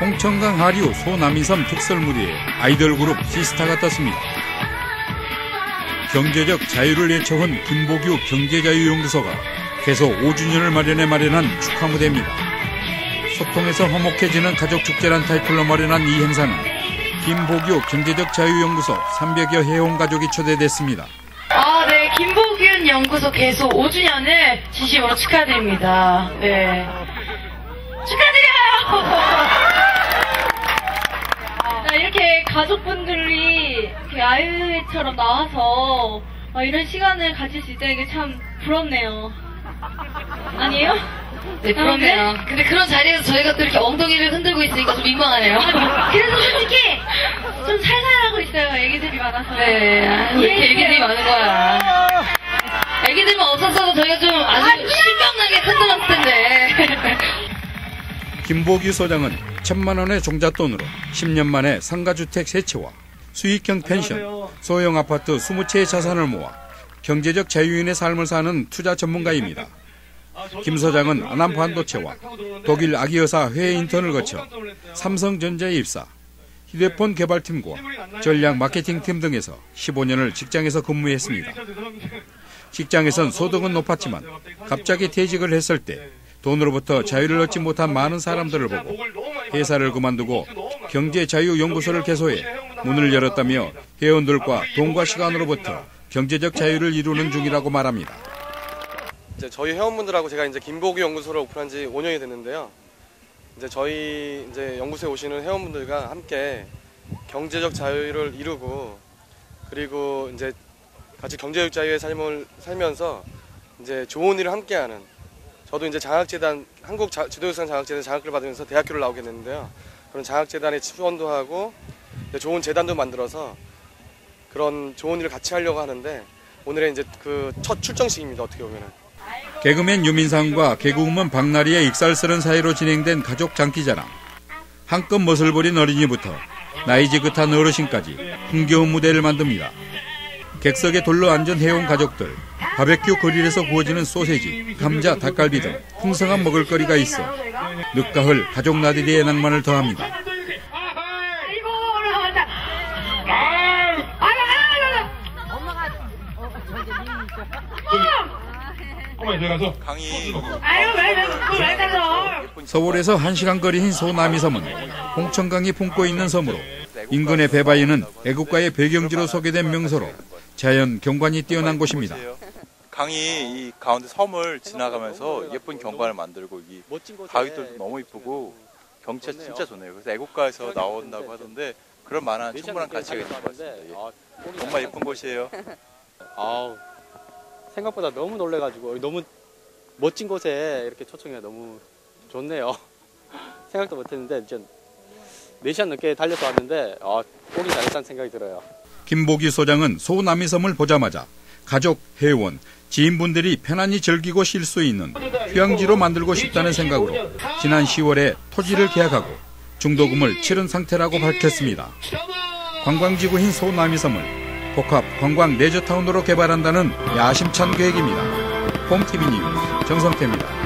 홍천강 하류 소남이섬 특설무리에 아이돌 그룹 시스타가 떴습니다. 경제적 자유를 예쳐온 김보규 경제자유연구소가 개소 5주년을 마련해 마련한 축하 무대입니다. 소통에서 화목해지는 가족축제란 타이틀로 마련한 이 행사는 김보규 경제적 자유연구소 300여 회원 가족이 초대됐습니다. 아, 네. 김보균 연구소 개소 5주년을 진심으로 축하드립니다. 네. 축하드려요! 아, 이렇게 가족분들이 이렇게 아이처럼 나와서 어, 이런 시간을 가질 수 있다는 게 참 부럽네요. 아니에요? 네, 부럽네요. 근데 그런 자리에서 저희가 또 이렇게 엉덩이를 흔들고 있으니까 좀 민망하네요. 그래서 솔직히 좀 살살 하고 있어요. 애기들이 많아서. 네, 아, 왜 이렇게 애기들이 많은 거야. 애기들만 없었어도 저희가 좀 아주 신명나게 흔들었을 텐데. 김보규 소장은 천만 원의 종잣돈으로 10년 만에 상가주택 세채와 수익형 펜션, 소형 아파트 20채의 자산을 모아 경제적 자유인의 삶을 사는 투자 전문가입니다. 김 소장은 아남 반도체와 독일 아기 여사 회의 인턴을 거쳐 삼성전자에 입사, 휴대폰 개발팀과 전략 마케팅팀 등에서 15년을 직장에서 근무했습니다. 직장에선 소득은 높았지만 갑자기 퇴직을 했을 때 돈으로부터 자유를 얻지 못한 많은 사람들을 보고 회사를 그만두고 경제자유연구소를 개소해 문을 열었다며 회원들과 돈과 시간으로부터 경제적 자유를 이루는 중이라고 말합니다. 이제 저희 회원분들하고 제가 이제 김보기 연구소를 오픈한 지 5년이 됐는데요. 이제 저희 이제 연구소에 오시는 회원분들과 함께 경제적 자유를 이루고 그리고 이제 같이 경제적 자유의 삶을 살면서 이제 좋은 일을 함께하는 저도 이제 장학재단 한국 자- 지도교수단 장학재단 장학을 받으면서 대학교를 나오게 됐는데요. 그런 장학재단에 지원도 하고 좋은 재단도 만들어서 그런 좋은 일을 같이 하려고 하는데 오늘의 이제 그 첫 출정식입니다. 어떻게 보면은. 개그맨 유민상과 개그우먼 박나리의 익살스런 사이로 진행된 가족 장기자랑. 한껏 멋을 부린 어린이부터 나이 지긋한 어르신까지 흥겨운 무대를 만듭니다. 객석에 둘러 앉은 해온 가족들, 바베큐 그릴에서 구워지는 소세지, 감자, 닭갈비 등 풍성한 먹을거리가 있어 늦가을 가족 나들이의 낭만을 더합니다. 서울에서 1시간 거리인 소남이 섬은 홍천강이 품고 있는 섬으로 인근의 배바위는 애국가의 배경지로 소개된 명소로 자연 경관이 뛰어난 곳입니다. 강이 이 가운데 섬을 지나가면서 예쁜 경관을 만들고 이 바위들도 너무 이쁘고 경치가 진짜 좋네요. 그래서 애국가에서 나온다고 하던데 그럴 만한 충분한 가치가 있는 것 같습니다. 예. 정말 예쁜 곳이에요. 아우 생각보다 너무 놀래가지고 너무 멋진 곳에 이렇게 초청해 너무 좋네요. 생각도 못했는데 이제 4시간 넘게 달려서 왔는데 아, 오긴 잘했다는 생각이 들어요. 김보기 소장은 소남이섬을 보자마자 가족, 회원, 지인분들이 편안히 즐기고 쉴 수 있는 휴양지로 만들고 싶다는 생각으로 지난 10월에 토지를 계약하고 중도금을 치른 상태라고 밝혔습니다. 관광지구인 소남이섬을 복합 관광 레저타운으로 개발한다는 야심찬 계획입니다. 홈TV 뉴스 정성태입니다.